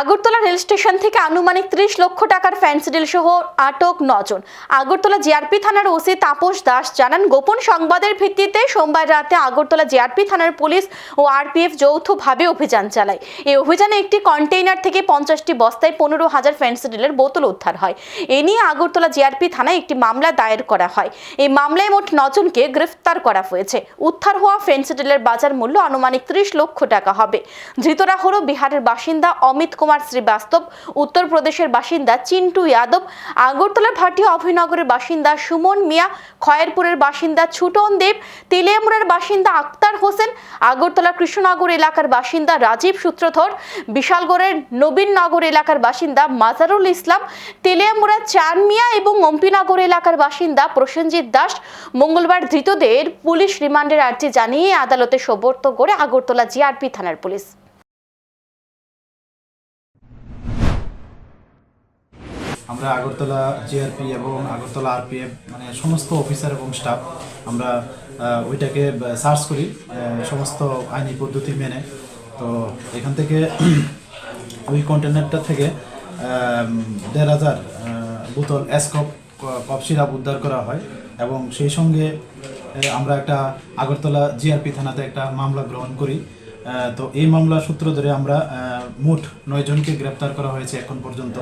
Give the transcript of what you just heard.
Agartala rail station থেকে আনুমানিক ত্রিশ লক্ষ টাকার ফ্যান্সি ডিল সহ আটক নজন। আগরতলা জিআরপি থানার ওসি তাপস দাস জানান, গোপন সংবাদের ভিত্তিতে সোমবার রাতে আগরতলা জিআরপি থানার পুলিশ ও আরপিএফ যৌথভাবে অভিযান চালায়। এই অভিযানে একটি কন্টেইনার থেকে পঞ্চাশটি বস্তায় পনেরো হাজার ফ্যান্সি ডিলের বোতল উদ্ধার হয়। এ নিয়ে আগরতলা জিআরপি থানায় একটি মামলা দায়ের করা হয়। এই মামলায় মোট নজনকে গ্রেফতার করা হয়েছে। উদ্ধার হওয়া ফ্যান্সি ডিলের বাজার মূল্য আনুমানিক ত্রিশ লক্ষ টাকা হবে। ধৃতরা হল বিহারের বাসিন্দা অমিত কুমার শ্রীবাস্তব, উত্তরপ্রদেশের বাসিন্দা চিন্টু যাদব, আগরতলার ভাটিয়া অভয়নগরের বাসিন্দা সুমন মিয়া, খয়েরপুরের বাসিন্দা ছুটন দেব, তেলিয়ামুড়ার বাসিন্দা আক্তার হোসেন, আগরতলা কৃষ্ণনগর এলাকার বাসিন্দা রাজীব সূত্রধর, বিশালগড়ের নবীননগর এলাকার বাসিন্দা মাজারুল ইসলাম তেলিয়ামুড়া চান মিয়া এবং অম্পিনগর এলাকার বাসিন্দা প্রসেনজিৎ দাস। মঙ্গলবার ধৃতদের পুলিশ রিমান্ডের আর্জি জানিয়ে আদালতে সোপর্দ করে আগরতলা জিআরপি থানার পুলিশ। আমরা আগরতলা জিআরপি এবং আগরতলা আরপিএফ মানে সমস্ত অফিসার এবং স্টাফ আমরা ওইটাকে সার্চ করি সমস্ত আইনি পদ্ধতি মেনে। তো এখান থেকে ওই কন্টেনারটা থেকে দেড় হাজার বোতল এসকপ কফ সিরাপ উদ্ধার করা হয় এবং সেই সঙ্গে আমরা একটা আগরতলা জিআরপি থানাতে একটা মামলা গ্রহণ করি। তো এই মামলা সূত্র ধরে আমরা মোট নয় জনকে গ্রেপ্তার করা হয়েছে এখন পর্যন্ত।